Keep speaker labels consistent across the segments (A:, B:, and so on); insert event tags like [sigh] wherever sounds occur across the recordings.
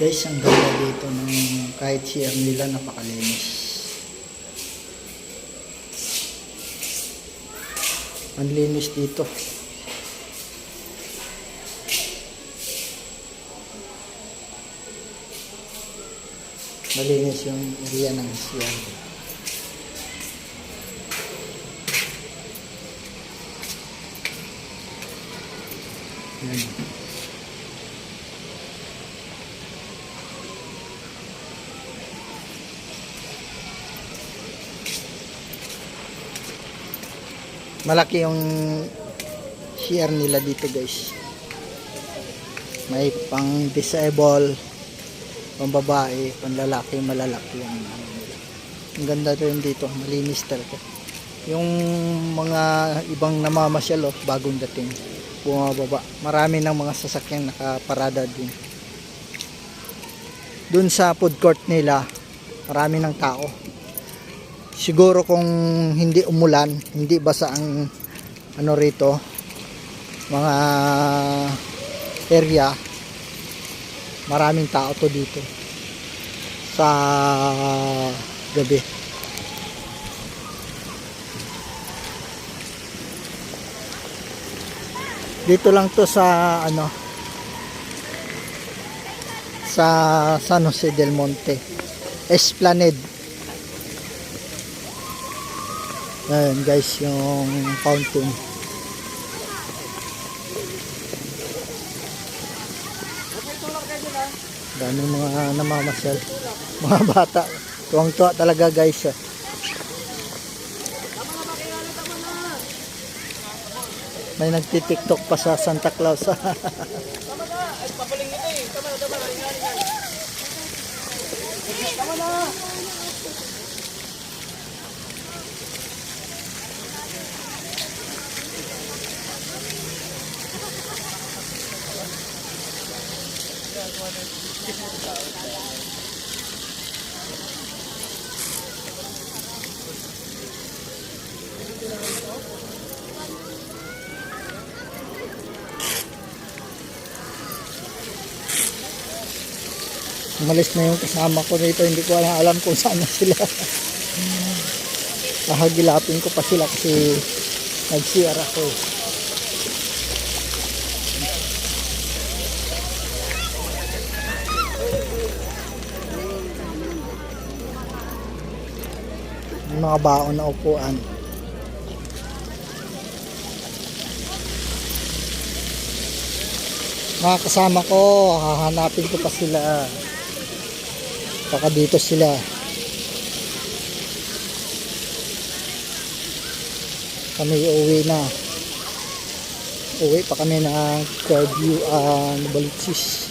A: Guys, ang ganda dito ng kahit CR nila napakalinis. Ang linis dito. Malinis yung area ng CR. Yan. Malaki yung CR nila dito guys. May pang disable, pang babae, pang lalaki, malalaki yung ano. Ang ganda rin dito, malinis talaga. Yung mga ibang namamasyal oh, bagong dating, bumababa. Marami ng mga sasakyan nakaparada din. Doon sa food court nila, marami ng tao siguro kung hindi umulan, hindi basa ang ano rito, mga area, maraming tao to dito sa gabi. Dito lang to sa ano sa San Jose del Monte. Esplanade. Ayan guys, yung fountain. Dami mga namamasyal. Mga [laughs] bata. Tuwang-tuwa talaga guys. ah. May nagtitiktok pa sa Santa Claus. [laughs] ah. Umalis na yung kasama ko rito. Hindi ko alam, kung saan sila. Kahagilapin ko pa sila kasi nag-CR ako. Mga baon na upuan. Mga kasama ko, hahanapin ko pa sila. Baka dito sila. Kami uwi na. Uwi pa kami ng Fairview, uh, Nubalitsis.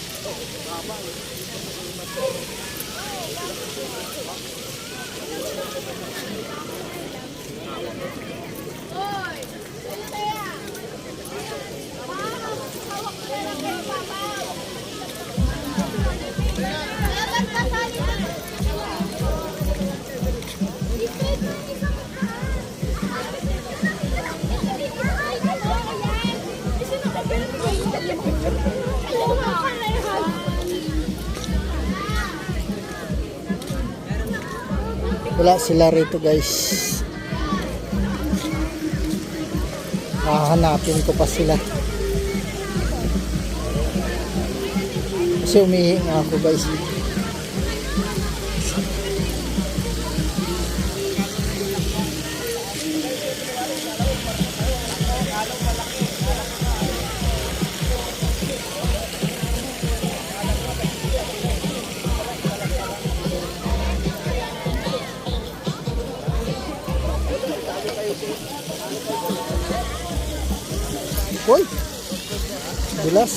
A: Wala sila rito guys. Hahanapin ko pa sila. Kasi umihi nga ako guys. Hoy! Dulas.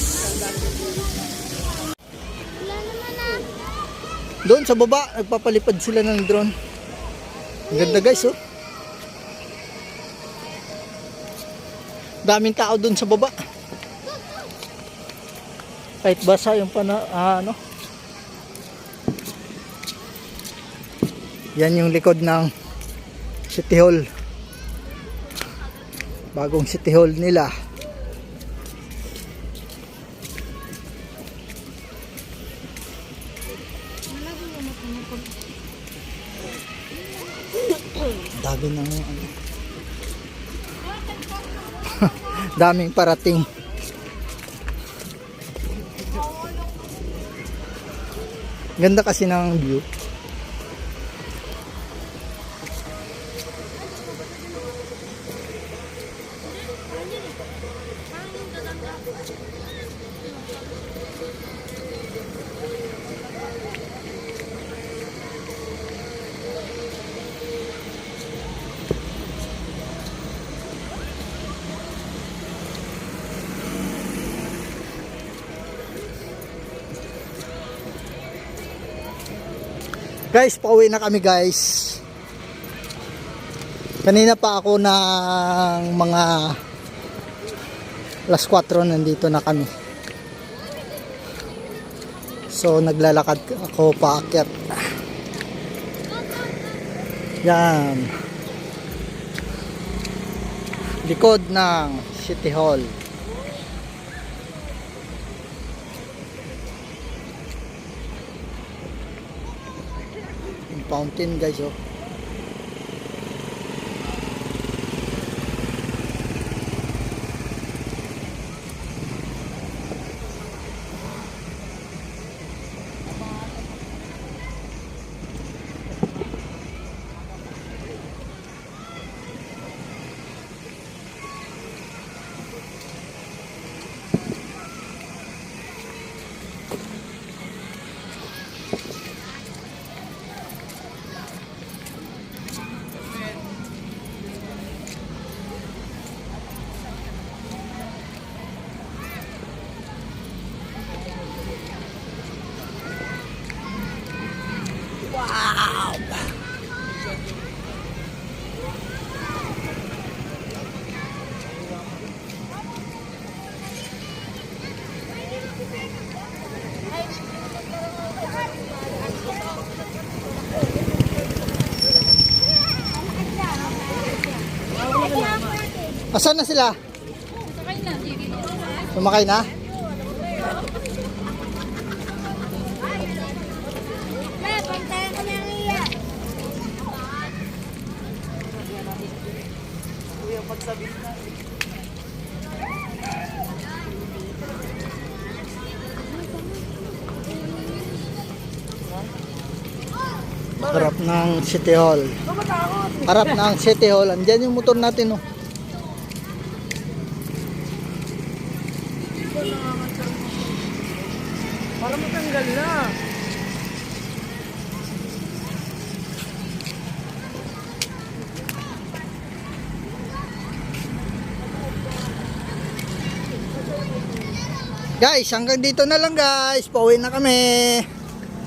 A: Doon sa baba, nagpapalipad sila ng drone. Ang ganda guys, oh. Daming tao doon sa baba. Kahit basa yung pana, ah, ano. Yan yung likod ng City Hall. Bagong City Hall nila. Dami ng ano. [laughs] Daming parating. Ganda kasi ng view. Guys, pauwi na kami guys. Kanina pa ako ng mga alas 4 nandito na kami. So naglalakad ako paakyat. Yan. Likod ng City Hall. Yung fountain guys oh. Asan na sila? Sumakay na? Harap ng City Hall. Harap ng City Hall. Andiyan yung motor natin, oh.
B: Para matanggal na.
A: Guys, hanggang dito na lang guys. Pauwi na kami.